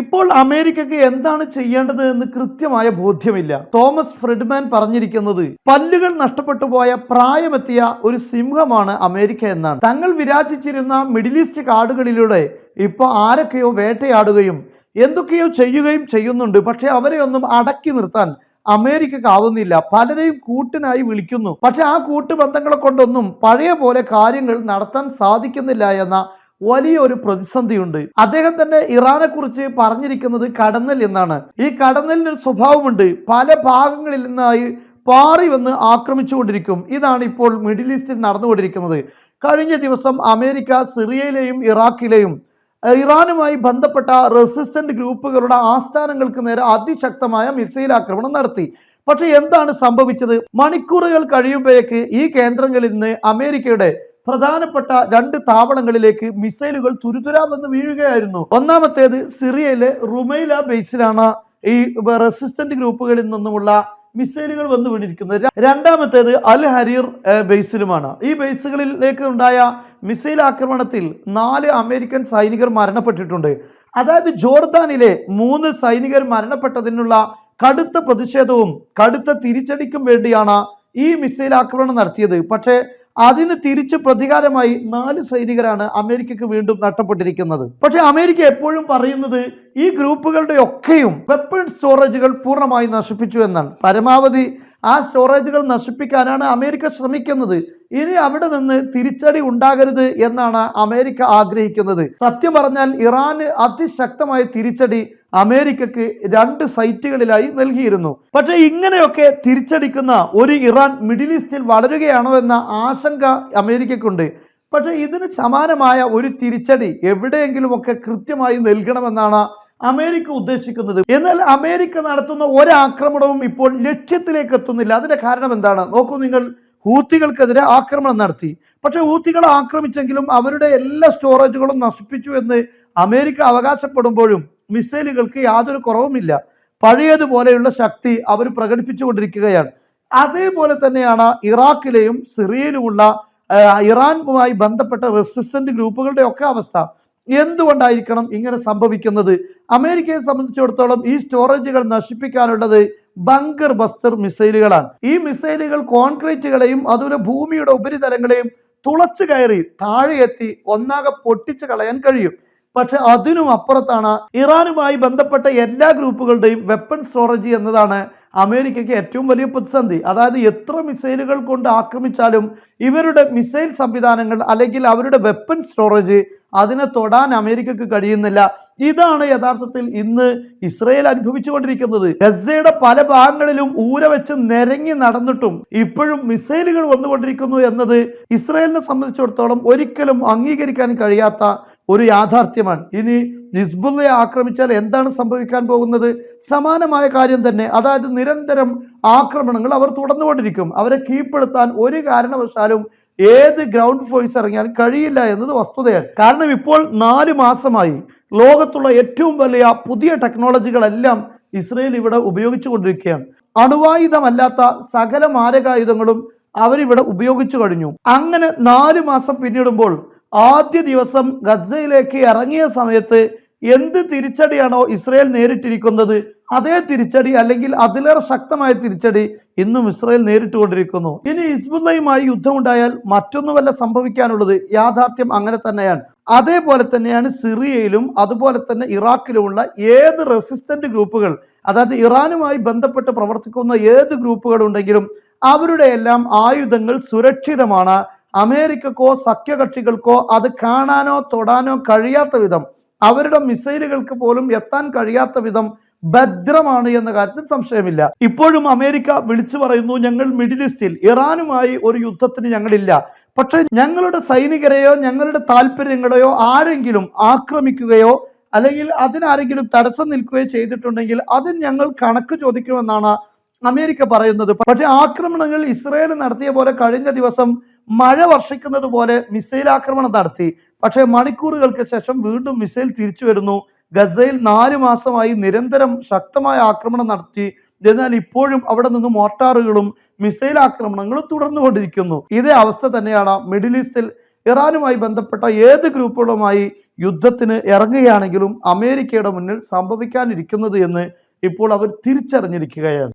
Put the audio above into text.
ഇപ്പോൾ അമേരിക്കക്ക് എന്താണ് ചെയ്യേണ്ടത് എന്ന് കൃത്യമായ ബോധ്യമില്ല. തോമസ് ഫ്രെഡ്മാൻ പറഞ്ഞിരിക്കുന്നത് പല്ലുകൾ നഷ്ടപ്പെട്ടു പോയ പ്രായമെത്തിയ ഒരു സിംഹമാണ് അമേരിക്ക എന്നാണ്. തങ്ങൾ വിരാജിച്ചിരുന്ന മിഡിൽ ഈസ്റ്റ് കാടുകളിലൂടെ ഇപ്പോൾ ആരൊക്കെയോ വേട്ടയാടുകയും എന്തൊക്കെയോ ചെയ്യുകയും ചെയ്യുന്നുണ്ട്. പക്ഷെ അവരെ ഒന്നും അടക്കി നിർത്താൻ അമേരിക്കക്ക് ആവുന്നില്ല പലരെയും കൂട്ടിനായി വിളിക്കുന്നു. പക്ഷെ ആ കൂട്ടുബന്ധങ്ങളെ കൊണ്ടൊന്നും പഴയ പോലെ കാര്യങ്ങൾ നടത്താൻ സാധിക്കുന്നില്ല എന്ന വലിയൊരു പ്രതിസന്ധിയുണ്ട്. അദ്ദേഹം തന്നെ ഇറാനെ കുറിച്ച് പറഞ്ഞിരിക്കുന്നത് കടന്നൽ എന്നാണ്. ഈ കടന്നലിന് ഒരു സ്വഭാവമുണ്ട്. പല ഭാഗങ്ങളിൽ നിന്നായി പാറി വന്ന് ആക്രമിച്ചുകൊണ്ടിരിക്കും. ഇതാണ് ഇപ്പോൾ മിഡിൽ ഈസ്റ്റിൽ നടന്നുകൊണ്ടിരിക്കുന്നത്. കഴിഞ്ഞ ദിവസം അമേരിക്ക സിറിയയിലെയും ഇറാഖിലെയും ഇറാനുമായി ബന്ധപ്പെട്ട റെസിസ്റ്റന്റ് ഗ്രൂപ്പുകളുടെ ആസ്ഥാനങ്ങൾക്ക് നേരെ അതിശക്തമായ മിസൈൽ ആക്രമണം നടത്തി. പക്ഷേ എന്താണ് സംഭവിച്ചത്? മണിക്കൂറുകൾ കഴിയുമ്പോഴേക്ക് ഈ കേന്ദ്രങ്ങളിൽ നിന്ന് അമേരിക്കയുടെ പ്രധാനപ്പെട്ട രണ്ട് താവളങ്ങളിലേക്ക് മിസൈലുകൾ തുരുതുരാ വന്ന് വീഴുകയായിരുന്നു. ഒന്നാമത്തേത് സിറിയയിലെ റുമൈല ബേസിലാണ് ഈ റെസിസ്റ്റന്റ് ഗ്രൂപ്പുകളിൽ നിന്നുമുള്ള മിസൈലുകൾ വന്നു വീണിരിക്കുന്നത്. രണ്ടാമത്തേത് അൽ ഹരീർ ബേസിലുമാണ്. ഈ ബേസുകളിലേക്ക് ഉണ്ടായ മിസൈൽ ആക്രമണത്തിൽ നാല് അമേരിക്കൻ സൈനികർ മരണപ്പെട്ടിട്ടുണ്ട്. അതായത് ജോർദാനിലെ മൂന്ന് സൈനികർ മരണപ്പെട്ടതിനുള്ള കടുത്ത പ്രതിഷേധവും കടുത്ത തിരിച്ചടിക്കും വേണ്ടിയാണ് ഈ മിസൈൽ ആക്രമണം നടത്തിയത്. പക്ഷേ അതിന് തിരിച്ച് പ്രതികാരമായി നാല് സൈനികരാണ് അമേരിക്കക്ക് വീണ്ടും നഷ്ടപ്പെട്ടിരിക്കുന്നത്. പക്ഷേ അമേരിക്ക എപ്പോഴും പറയുന്നത് ഈ ഗ്രൂപ്പുകളുടെ ഒക്കെയും വെപ്പൺ സ്റ്റോറേജുകൾ പൂർണമായി നശിപ്പിച്ചു എന്നാണ്. പരമാവധി ആ സ്റ്റോറേജുകൾ നശിപ്പിക്കാനാണ് അമേരിക്ക ശ്രമിക്കുന്നത്. ഇനി അവിടെ നിന്ന് തിരിച്ചടി ഉണ്ടാകരുത് എന്നാണ് അമേരിക്ക ആഗ്രഹിക്കുന്നത്. സത്യം പറഞ്ഞാൽ ഇറാന് അതിശക്തമായ തിരിച്ചടി അമേരിക്കക്ക് രണ്ട് സൈറ്റുകളിലായി നൽകിയിരുന്നു. പക്ഷേ ഇങ്ങനെയൊക്കെ തിരിച്ചടിക്കുന്ന ഒരു ഇറാൻ മിഡിൽ ഈസ്റ്റിൽ വളരുകയാണോ എന്ന ആശങ്ക അമേരിക്കക്കുണ്ട്. പക്ഷേ ഇതിന് സമാനമായ ഒരു തിരിച്ചടി എവിടെയെങ്കിലുമൊക്കെ കൃത്യമായി നൽകണമെന്നാണ് അമേരിക്ക ഉദ്ദേശിക്കുന്നത്. എന്നാൽ അമേരിക്ക നടത്തുന്ന ഒരാക്രമണവും ഇപ്പോൾ ലക്ഷ്യത്തിലേക്ക് എത്തുന്നില്ല. അതിന്റെ കാരണം എന്താണ്? നോക്കൂ നിങ്ങൾ. ഹൂത്തികൾക്കെതിരെ ആക്രമണം നടത്തി. പക്ഷേ ഹൂത്തികൾ ആക്രമിച്ചെങ്കിലും അവരുടെ എല്ലാ സ്റ്റോറേജുകളും നശിപ്പിച്ചു എന്ന് അമേരിക്ക അവകാശപ്പെടുമ്പോഴും മിസൈലുകൾക്ക് യാതൊരു കുറവുമില്ല. പഴയതുപോലെയുള്ള ശക്തി അവർ പ്രകടിപ്പിച്ചുകൊണ്ടിരിക്കുകയാണ്. അതേപോലെ തന്നെയാണ് ഇറാഖിലെയും സിറിയയിലുമുള്ള ഇറാനുമായി ബന്ധപ്പെട്ട റെസിസ്റ്റന്റ് ഗ്രൂപ്പുകളുടെ ഒക്കെ അവസ്ഥ. എന്തുകൊണ്ടായിരിക്കണം ഇങ്ങനെ സംഭവിക്കുന്നത്? അമേരിക്കയെ സംബന്ധിച്ചിടത്തോളം ഈ സ്റ്റോറേജുകൾ നശിപ്പിക്കാനുള്ളത് ബങ്കർ ബസ്റ്റർ മിസൈലുകളാണ്. ഈ മിസൈലുകൾ കോൺക്രീറ്റുകളെയും അതുപോലെ ഭൂമിയുടെ ഉപരിതലങ്ങളെയും തുളച്ചു കയറി താഴെ എത്തി ഒന്നാകെ പൊട്ടിച്ചു കളയാൻ കഴിയും. പക്ഷെ അതിനും അപ്പുറത്താണ് ഇറാനുമായി ബന്ധപ്പെട്ട എല്ലാ ഗ്രൂപ്പുകളുടെയും വെപ്പൺ സ്റ്റോറേജ് എന്നതാണ് അമേരിക്കയ്ക്ക് ഏറ്റവും വലിയ പ്രതിസന്ധി. അതായത് എത്ര മിസൈലുകൾ കൊണ്ട് ആക്രമിച്ചാലും ഇവരുടെ മിസൈൽ സംവിധാനങ്ങൾ അല്ലെങ്കിൽ അവരുടെ വെപ്പൺ സ്റ്റോറേജ് അതിനെ തൊടാൻ അമേരിക്കക്ക് കഴിയുന്നില്ല. ഇതാണ് യഥാർത്ഥത്തിൽ ഇന്ന് ഇസ്രയേൽ അനുഭവിച്ചുകൊണ്ടിരിക്കുന്നത്. ഗസയുടെ പല ഭാഗങ്ങളിലും ഊര വെച്ച് നിരങ്ങി നടന്നിട്ടും ഇപ്പോഴും മിസൈലുകൾ വന്നുകൊണ്ടിരിക്കുന്നു എന്നത് ഇസ്രയേലിനെ സംബന്ധിച്ചിടത്തോളം ഒരിക്കലും അംഗീകരിക്കാൻ കഴിയാത്ത ഒരു യാഥാർത്ഥ്യമാണ്. ഇനി ഹിസ്ബുള്ളയെ ആക്രമിച്ചാൽ എന്താണ് സംഭവിക്കാൻ പോകുന്നത്? സമാനമായ കാര്യം തന്നെ അതായത് നിരന്തരം ആക്രമണങ്ങൾ അവർ തുടർന്നുകൊണ്ടിരിക്കും. അവരെ കീഴ്പ്പെടുത്താൻ ഒരു കാരണവശാലും ഏത് ഗ്രൗണ്ട് ഫോഴ്സ് ഇറങ്ങിയാലും കഴിയില്ല എന്നത് വസ്തുതയാണ്. കാരണം ഇപ്പോൾ നാല് മാസമായി ലോകത്തുള്ള ഏറ്റവും വലിയ പുതിയ ടെക്നോളജികളെല്ലാം ഇസ്രയേൽ ഇവിടെ ഉപയോഗിച്ചു കൊണ്ടിരിക്കുകയാണ് അണുവായുധമല്ലാത്ത സകല മാരകായുധങ്ങളും അവരിവിടെ ഉപയോഗിച്ചു കഴിഞ്ഞു. അങ്ങനെ നാല് മാസം പിന്നിടുമ്പോൾ ആദ്യ ദിവസം ഗസയിലേക്ക് ഇറങ്ങിയ സമയത്ത് എന്ത് തിരിച്ചടിയാണോ ഇസ്രയേൽ നേരിട്ടിരിക്കുന്നത്? അതേ തിരിച്ചടി അല്ലെങ്കിൽ അതിലേറെ ശക്തമായ തിരിച്ചടി ഇന്നും ഇസ്രയേൽ നേരിട്ടുകൊണ്ടിരിക്കുന്നു. ഇനി ഇസ്ബുല്ലയുമായി യുദ്ധമുണ്ടായാൽ മറ്റൊന്നുമല്ല സംഭവിക്കാനുള്ളത്. യാഥാർത്ഥ്യം അങ്ങനെ തന്നെയാണ്. അതേപോലെ തന്നെയാണ് സിറിയയിലും അതുപോലെ തന്നെ ഇറാഖിലുമുള്ള ഏത് റെസിസ്റ്റന്റ് ഗ്രൂപ്പുകൾ അതായത് ഇറാനുമായി ബന്ധപ്പെട്ട് പ്രവർത്തിക്കുന്ന ഏത് ഗ്രൂപ്പുകൾ ഉണ്ടെങ്കിലും അവരുടെ എല്ലാം ആയുധങ്ങൾ സുരക്ഷിതമാണ്. അമേരിക്കക്കോ സഖ്യകക്ഷികൾക്കോ അത് കാണാനോ തൊടാനോ കഴിയാത്ത വിധം അവരുടെ മിസൈലുകൾക്ക് പോലും എത്താൻ കഴിയാത്ത വിധം ഭദ്രമാണ് എന്ന കാര്യത്തിൽ സംശയമില്ല. ഇപ്പോഴും അമേരിക്ക വിളിച്ചു പറയുന്നു ഞങ്ങൾ മിഡിൽ ഈസ്റ്റിൽ ഇറാനുമായി ഒരു യുദ്ധത്തിന് ഞങ്ങളില്ല. പക്ഷേ ഞങ്ങളുടെ സൈനികരെയോ ഞങ്ങളുടെ താല്പര്യങ്ങളെയോ ആരെങ്കിലും ആക്രമിക്കുകയോ അല്ലെങ്കിൽ അതിനാരെങ്കിലും തടസ്സം നിൽക്കുകയോ ചെയ്തിട്ടുണ്ടെങ്കിൽ അത് ഞങ്ങൾ കണക്ക് ചോദിക്കുമെന്നാണ് അമേരിക്ക പറയുന്നത്. പക്ഷേ ആക്രമണങ്ങൾ ഇസ്രയേൽ നടത്തിയ പോലെ കഴിഞ്ഞ ദിവസം മഴ വർഷിക്കുന്നത് പോലെ മിസൈൽ ആക്രമണം നടത്തി. പക്ഷേ മണിക്കൂറുകൾക്ക് ശേഷം വീണ്ടും മിസൈൽ തിരിച്ചു വരുന്നു. ഗസയിൽ നാല് മാസമായി നിരന്തരം ശക്തമായ ആക്രമണം നടത്തി. എന്നാൽ ഇപ്പോഴും അവിടെ നിന്ന് മോർട്ടാറുകളും മിസൈൽ ആക്രമണങ്ങളും തുടർന്നുകൊണ്ടിരിക്കുന്നു. ഇതേ അവസ്ഥ തന്നെയാണ് മിഡിൽ ഈസ്റ്റിൽ ഇറാനുമായി ബന്ധപ്പെട്ട ഏത് ഗ്രൂപ്പുകളുമായി യുദ്ധത്തിന് ഇറങ്ങുകയാണെങ്കിലും അമേരിക്കയുടെ മുന്നിൽ സംഭവിക്കാനിരിക്കുന്നത് എന്ന് ഇപ്പോൾ അവർ തിരിച്ചറിഞ്ഞിരിക്കുകയാണ്.